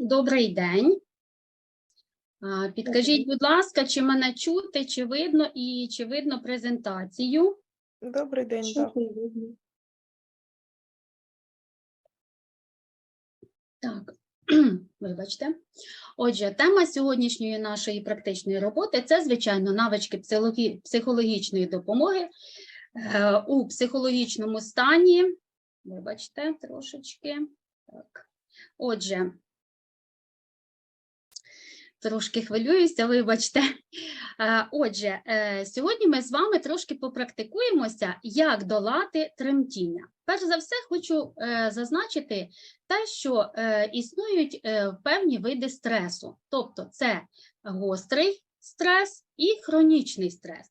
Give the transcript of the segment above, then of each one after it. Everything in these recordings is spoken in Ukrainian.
Добрий день. Підкажіть, будь ласка, чи мене чути, чи видно і чи видно презентацію? Добрий день, так. Так, вибачте. Отже, тема сьогоднішньої нашої практичної роботи це, звичайно, навички психологічної допомоги е, у психологічному стані. Вибачте, трошечки. Так. Отже, трошки хвилююся, вибачте. Е, Отже, е, сьогодні ми з вами трошки попрактикуємося, як долати тремтіння. Перш за все, хочу е, зазначити те, що існують певні види стресу, тобто це гострий стрес і хронічний стрес.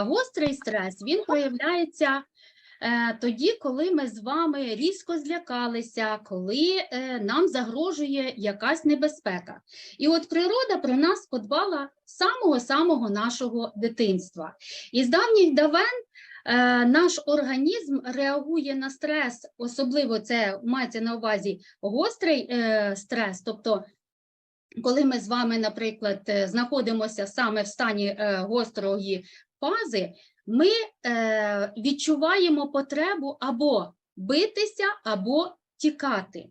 Гострий стрес він проявляється тоді, коли ми з вами різко злякалися, коли е, нам загрожує якась небезпека. І от природа про нас подбала самого-самого нашого дитинства. І з давніх давен е, наш організм реагує на стрес, особливо це мається на увазі гострий е, стрес, тобто коли ми з вами, наприклад, е, знаходимося саме в стані е, гострої фази, ми е, відчуваємо потребу або битися, або тікати.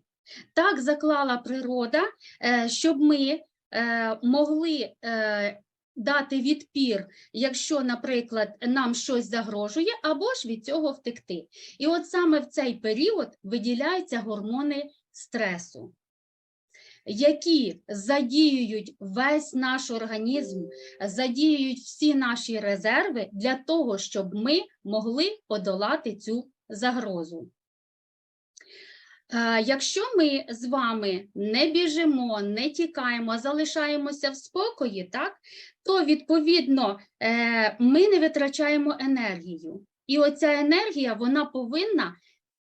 Так заклала природа, е, щоб ми е, могли е, дати відпір, якщо, наприклад, нам щось загрожує, або ж від цього втекти. І от саме в цей період виділяються гормони стресу, які задіюють весь наш організм, задіюють всі наші резерви для того, щоб ми могли подолати цю загрозу. Е, Якщо ми з вами не біжимо, не тікаємо, залишаємося в спокої, так, то відповідно е, ми не витрачаємо енергію. І оця енергія вона повинна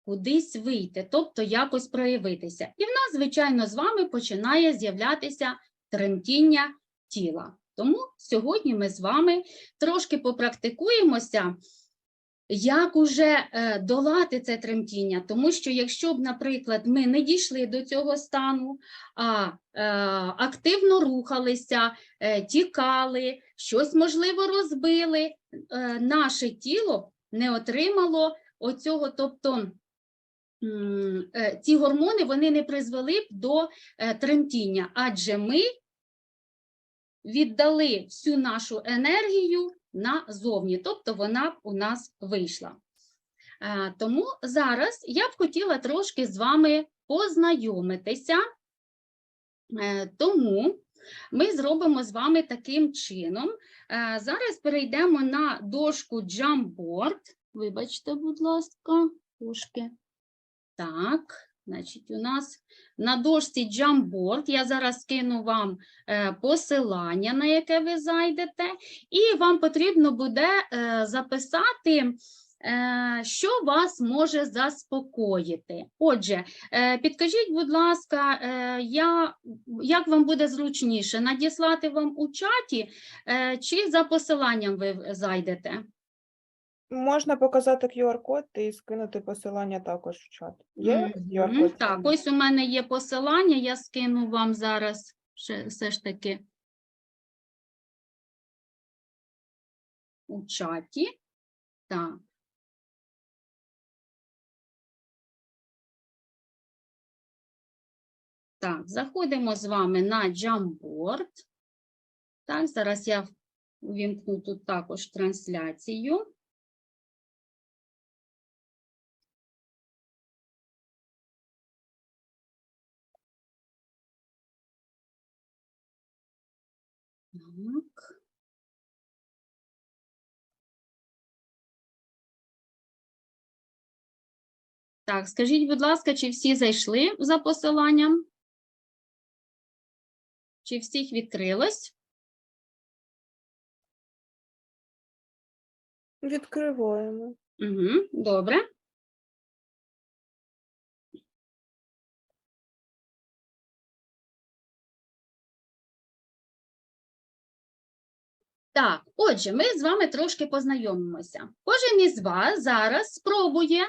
кудись вийти, тобто якось проявитися. І в нас, звичайно, з вами починає з'являтися тремтіння тіла. Тому сьогодні ми з вами трошки попрактикуємося, як уже е, долати це тремтіння. Тому що якщо б, наприклад, ми не дійшли до цього стану, а е, активно рухалися, е, тікали, щось можливо розбили, наше тіло не отримало оцього, тобто ці гормони вони не призвели б до е, тремтіння, адже ми віддали всю нашу енергію назовні, тобто вона б у нас вийшла. Е, Тому зараз я б хотіла трошки з вами познайомитися, Е, тому ми зробимо з вами таким чином. Е, Зараз перейдемо на дошку Jamboard. Вибачте, будь ласка, трошки. Так, значить, у нас на дошці Jamboard я зараз скину вам е, посилання, на яке ви зайдете, і вам потрібно буде е, записати, е, що вас може заспокоїти. Отже, підкажіть, будь ласка, я, як вам буде зручніше, надіслати вам у чаті чи за посиланням ви зайдете? Можна показати QR-код і скинути посилання також в чат. Є Мгм, QR-код? Так, ось у мене є посилання, я скину вам зараз ще, все ж таки у чаті. Так. Так, заходимо з вами на Jamboard. Так, зараз я увімкну тут також трансляцію. Так. Так, скажіть, будь ласка, чи всі зайшли за посиланням? Чи всіх відкрилось? Відкриваємо. Угу, добре. Так, отже, ми з вами трошки познайомимося. Кожен із вас зараз спробує е,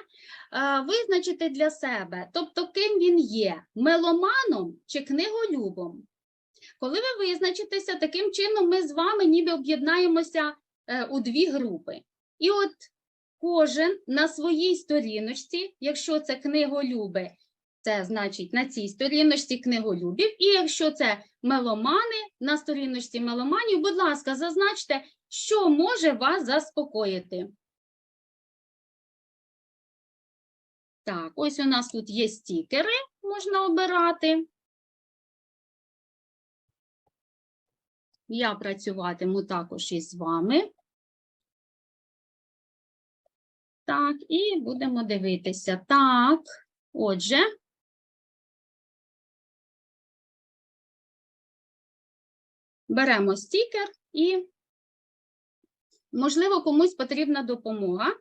визначити для себе, тобто ким він є меломаном чи книголюбом. Коли ви визначитеся, таким чином ми з вами ніби об'єднаємося е, у дві групи. І от кожен на своїй сторіночці, якщо це книголюби, це значить на цій сторіночці книголюбів, і якщо це меломани, на сторіночці меломанів, будь ласка, зазначте, що може вас заспокоїти. Так, ось у нас тут є стікери, можна обирати. Я працюватиму також із вами. Так, і будемо дивитися. Так, отже. Беремо стікер і, можливо, комусь потрібна допомога.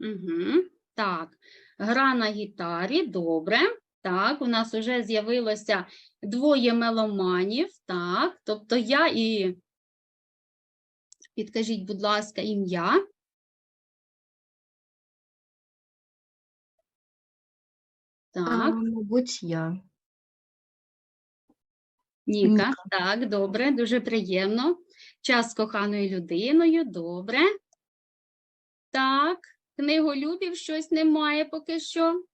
Угу. Так, гра на гітарі, добре. Так, у нас вже з'явилося двоє меломанів. Так, тобто я і підкажіть, будь ласка, ім'я. А, Так, мабуть, я. Ніка, Ніка. так, добре, дуже приємно. Час з коханою людиною, добре. Так, книголюбів щось немає поки що.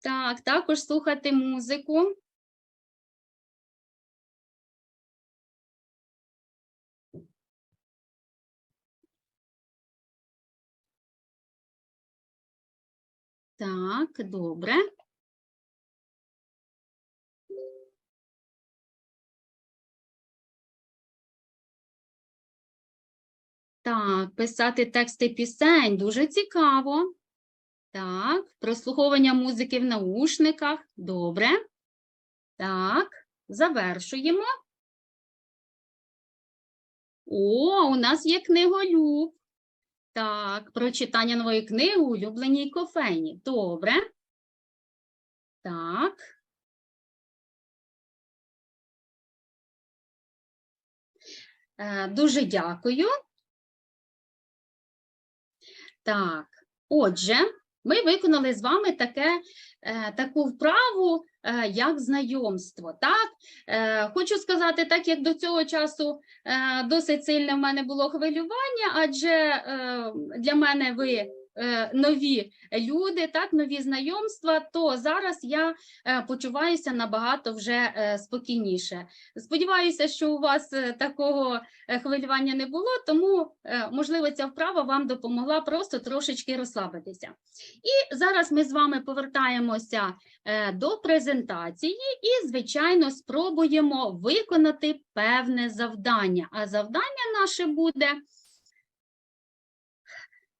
Так, також слухати музику. Так, добре. Так, писати тексти пісень дуже цікаво. Так, прослуховування музики в наушниках. Добре. Так, завершуємо. О, у нас є книголюб. Так, про читання нової книги улюбленій кофейні. Добре. Так. Е, Дуже дякую. Так, отже, ми виконали з вами таке, е, таку вправу, е, як знайомство. Так? Е, хочу сказати, так як до цього часу досить сильне в мене було хвилювання, адже для мене ви нові люди, так, нові знайомства, то зараз я е, почуваюся набагато вже е, спокійніше. Сподіваюся, що у вас е, такого е, хвилювання не було, тому, е, можливо, ця вправа вам допомогла просто трошечки розслабитися. І зараз ми з вами повертаємося е, до презентації і, звичайно, спробуємо виконати певне завдання. А завдання наше буде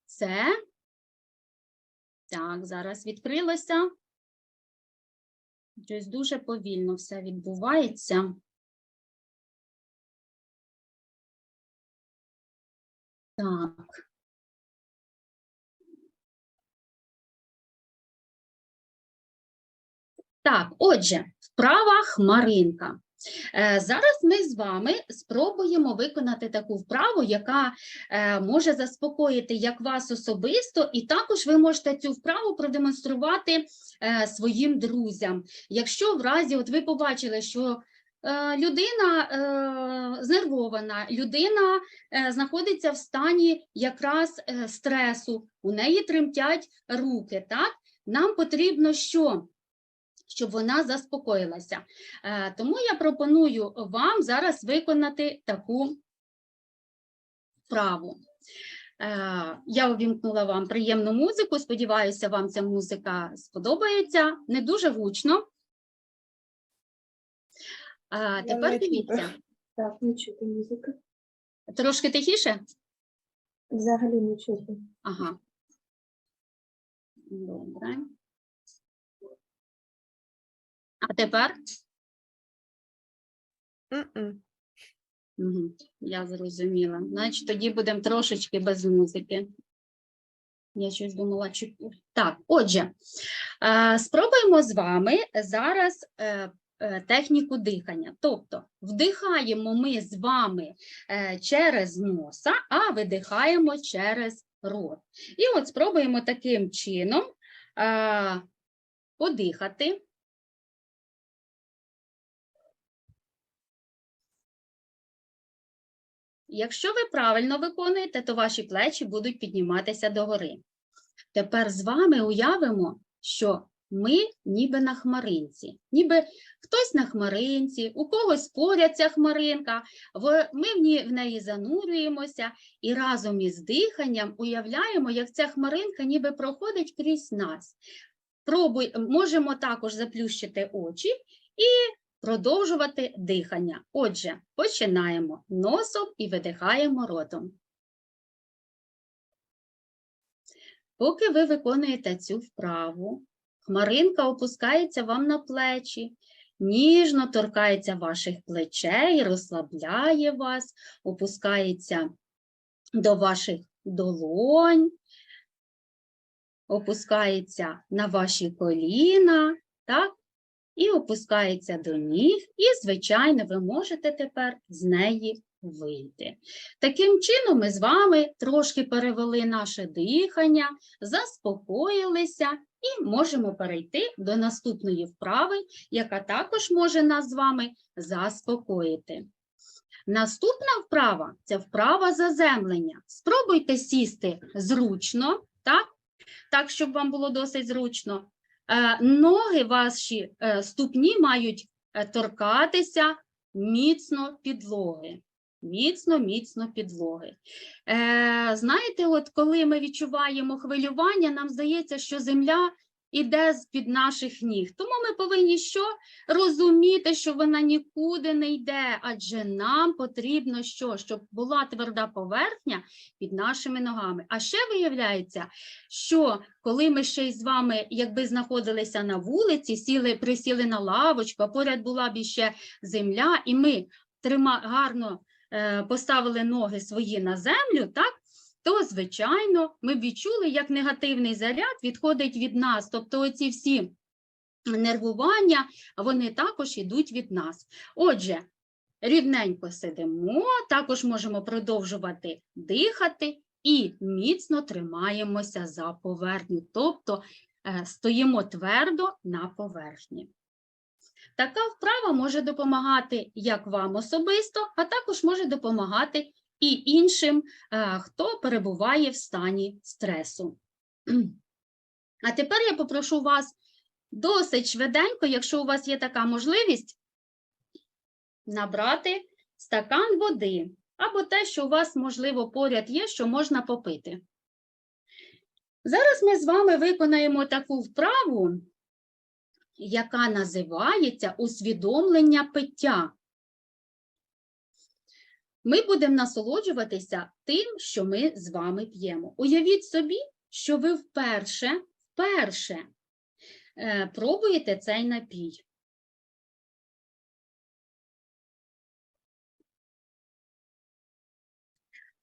це. Так, зараз відкрилося. Щось дуже повільно все відбувається. Так. Так, отже, вправа хмаринка. Е, Зараз ми з вами спробуємо виконати таку вправу, яка е, може заспокоїти як вас особисто, і також ви можете цю вправу продемонструвати е, своїм друзям. Якщо в разі, от ви побачили, що людина знервована, людина знаходиться в стані якраз стресу, у неї тремтять руки, так? Нам потрібно що? Щоб вона заспокоїлася. Е, Тому я пропоную вам зараз виконати таку вправу. Е, Я увімкнула вам приємну музику. Сподіваюся, вам ця музика сподобається. Не дуже гучно. А, тепер дивіться, Так, не чути музика. трошки тихіше. Взагалі не чути. Ага. Добре. А тепер? М-м. Угу. Я зрозуміла. Значить, тоді будемо трошечки без музики. Я щось думала, чотири. Так, отже, е, спробуємо з вами зараз е, е, техніку дихання. Тобто, вдихаємо ми з вами через носа, а видихаємо через рот. І от спробуємо таким чином подихати. Якщо ви правильно виконуєте, то ваші плечі будуть підніматися догори. Тепер з вами уявимо, що ми ніби на хмаринці, ніби хтось на хмаринці, у когось поряд ця хмаринка, ми в неї занурюємося і разом із диханням уявляємо, як ця хмаринка ніби проходить крізь нас. Пробуй, можемо також заплющити очі і продовжувати дихання. Отже, починаємо носом і видихаємо ротом. Поки ви виконуєте цю вправу, хмаринка опускається вам на плечі, ніжно торкається ваших плечей, розслабляє вас, опускається до ваших долонь, опускається на ваші коліна, так? І опускається до ніг, і, звичайно, ви можете тепер з неї вийти. Таким чином, ми з вами трошки перевели наше дихання, заспокоїлися і можемо перейти до наступної вправи, яка також може нас з вами заспокоїти. Наступна вправа це вправа заземлення. Спробуйте сісти зручно, так? так, щоб вам було досить зручно. Е, Ноги ваші е, ступні мають е, торкатися міцно підлоги. Міцно, міцно підлоги. Знаєте, от коли ми відчуваємо хвилювання, нам здається, що земля іде з-під наших ніг. Тому ми повинні що? Розуміти, що вона нікуди не йде, адже нам потрібно що? Щоб була тверда поверхня під нашими ногами. А ще виявляється, що коли ми ще й з вами, якби знаходилися на вулиці, сіли, присіли на лавочку, а поряд була б іще земля, і ми трима, гарно е, поставили ноги свої на землю, так? То, звичайно, ми б відчули, як негативний заряд відходить від нас. Тобто оці всі нервування, вони також йдуть від нас. Отже, рівненько сидимо, також можемо продовжувати дихати і міцно тримаємося за поверхню, тобто е, стоїмо твердо на поверхні. Така вправа може допомагати як вам особисто, а також може допомагати і іншим, е, хто перебуває в стані стресу. А тепер я попрошу вас досить швиденько, якщо у вас є така можливість, набрати стакан води або те, що у вас, можливо, поряд є, що можна попити. Зараз ми з вами виконаємо таку вправу, яка називається усвідомлення пиття. Ми будемо насолоджуватися тим, що ми з вами п'ємо. Уявіть собі, що ви вперше, вперше е, пробуєте цей напій.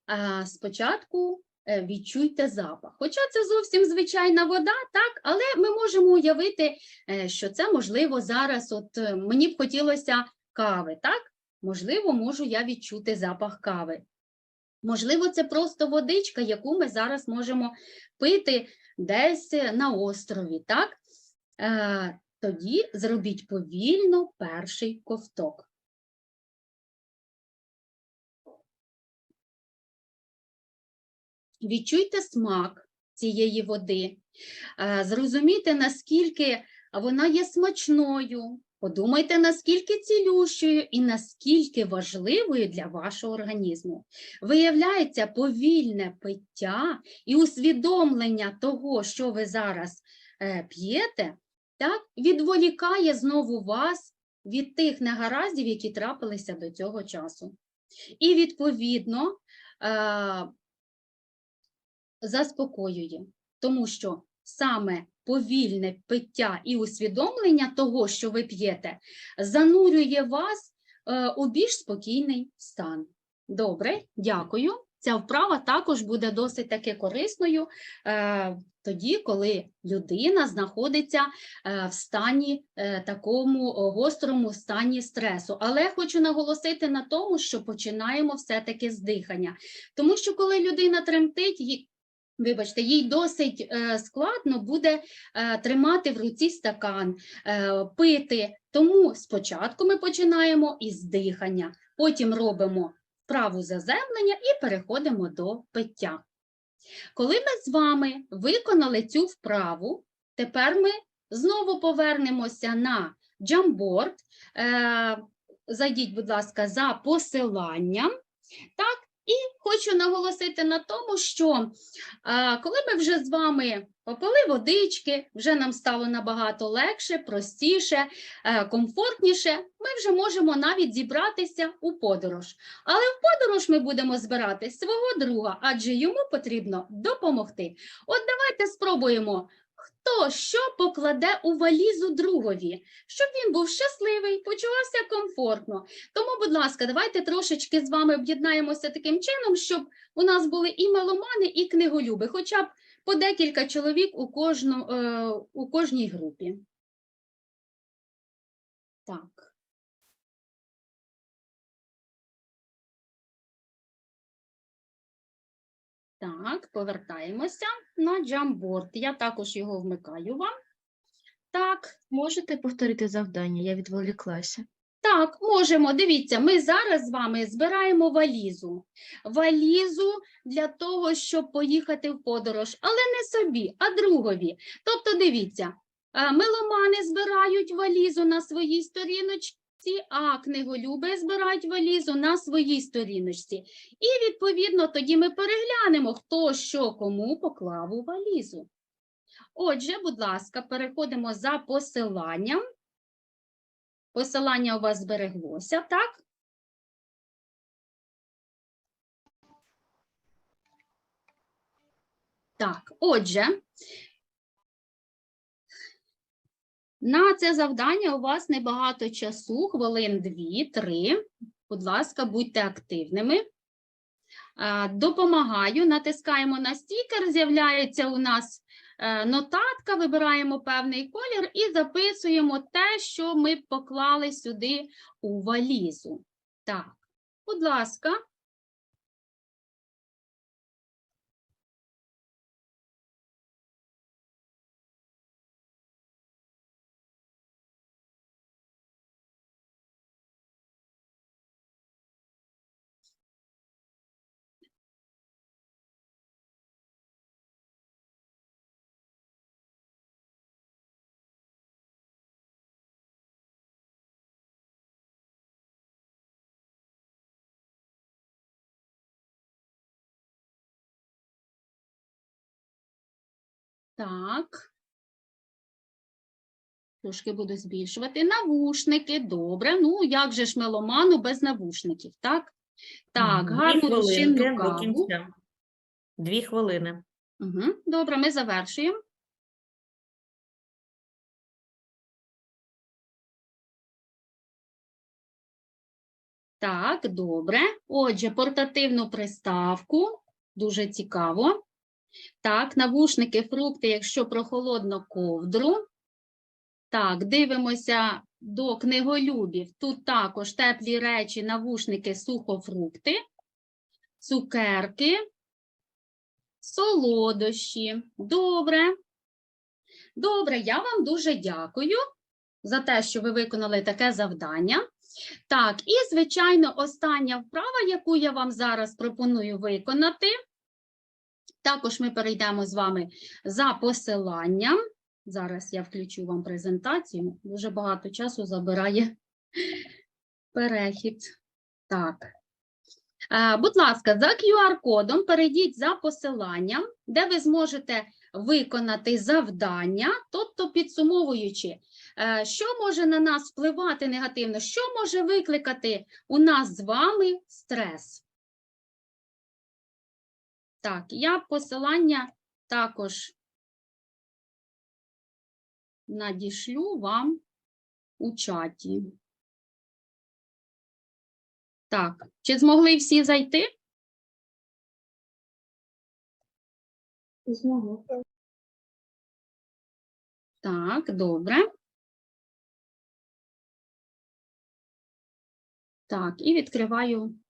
А, спочатку е, відчуйте запах. Хоча це зовсім звичайна вода, так, але ми можемо уявити, е, що це можливо зараз. От мені б хотілося кави, так? Можливо, можу я відчути запах кави. Можливо, це просто водичка, яку ми зараз можемо пити десь на острові, так? Е, тоді зробіть повільно перший ковток. Відчуйте смак цієї води, е, зрозумійте, наскільки вона є смачною, подумайте, наскільки цілющою і наскільки важливою для вашого організму. Виявляється, повільне пиття і усвідомлення того, що ви зараз е, п'єте, так, відволікає знову вас від тих негараздів, які трапилися до цього часу. І, відповідно, е, заспокоює, тому що саме повільне пиття і усвідомлення того, що ви п'єте, занурює вас е, у більш спокійний стан. Добре, дякую. Ця вправа також буде досить таки корисною е, тоді, коли людина знаходиться е, в стані е, такому гострому стані стресу. Але хочу наголосити на тому, що починаємо все-таки з дихання. Тому що коли людина тремтить, вибачте, їй досить е, складно буде е, тримати в руці стакан, е, пити. Тому спочатку ми починаємо із дихання, потім робимо вправу заземлення і переходимо до пиття. Коли ми з вами виконали цю вправу, тепер ми знову повернемося на джамборд. Зайдіть, будь ласка, за посиланням. Так, і хочу наголосити на тому, що коли ми вже з вами попили водички, вже нам стало набагато легше, простіше, е, комфортніше, ми вже можемо навіть зібратися у подорож. Але в подорож ми будемо збирати свого друга, адже йому потрібно допомогти. От давайте спробуємо, хто що покладе у валізу другові, щоб він був щасливий, почувався комфортно. Тому, будь ласка, давайте трошечки з вами об'єднаємося таким чином, щоб у нас були і меломани, і книголюби, хоча б по декілька чоловік у, кожну, е, у кожній групі. Так. Так, повертаємося на джамборд. Я також його вмикаю вам. Так, Можете повторити завдання? Я відволіклася. так, можемо. Дивіться, ми зараз з вами збираємо валізу. Валізу для того, щоб поїхати в подорож, але не собі, а другові. Тобто, дивіться, е, меломани збирають валізу на своїй сторіночці, а книголюби збирають валізу на своїй сторіночці. І, відповідно, тоді ми переглянемо, хто що кому поклав у валізу. Отже, будь ласка, переходимо за посиланням. Посилання у вас збереглося, так? Так, отже, на це завдання у вас небагато часу, хвилин 2-3. Будь ласка, будьте активними. Допомагаю, натискаємо на стікер, з'являється у нас е, нотатка, вибираємо певний колір і записуємо те, що ми поклали сюди у валізу. Так, будь ласка. Так. Трошки буду збільшувати. Навушники, добре. Ну, як же ж меломану без навушників, так? Так, гарну до каву. кінця. Дві хвилини. Угу. Добре, ми завершуємо. Так, добре. Отже, портативну приставку. Дуже цікаво. Так, навушники, фрукти, якщо прохолодно, ковдру. Так, дивимося до книголюбів. Тут також теплі речі, навушники, сухофрукти, цукерки, солодощі. Добре. Добре, я вам дуже дякую за те, що ви виконали таке завдання. Так, і, звичайно, остання вправа, яку я вам зараз пропоную виконати. Також ми перейдемо з вами за посиланням. Зараз я включу вам презентацію. Дуже багато часу забирає перехід. Так. Е, Будь ласка, за QR-кодом перейдіть за посиланням, де ви зможете виконати завдання, тобто підсумовуючи, е, що може на нас впливати негативно, що може викликати у нас з вами стрес. Так, я посилання також надішлю вам у чаті. Так, чи змогли всі зайти? Знову. Так, добре. Так, і відкриваю,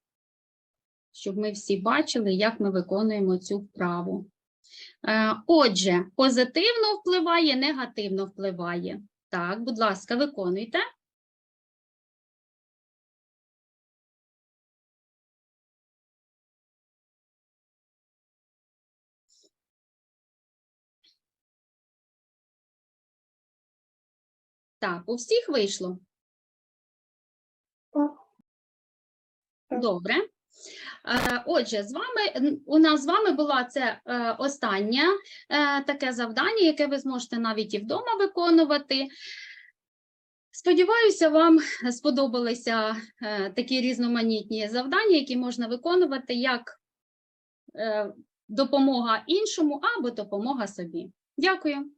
щоб ми всі бачили, як ми виконуємо цю вправу. Е, Отже, позитивно впливає, негативно впливає. Так, будь ласка, виконуйте. Так, у всіх вийшло. Добре. Е, Отже, з вами у нас з вами була це е, останнє е, таке завдання, яке ви зможете навіть і вдома виконувати. Сподіваюся, вам сподобалися такі різноманітні завдання, які можна виконувати як допомога іншому або допомога собі. Дякую.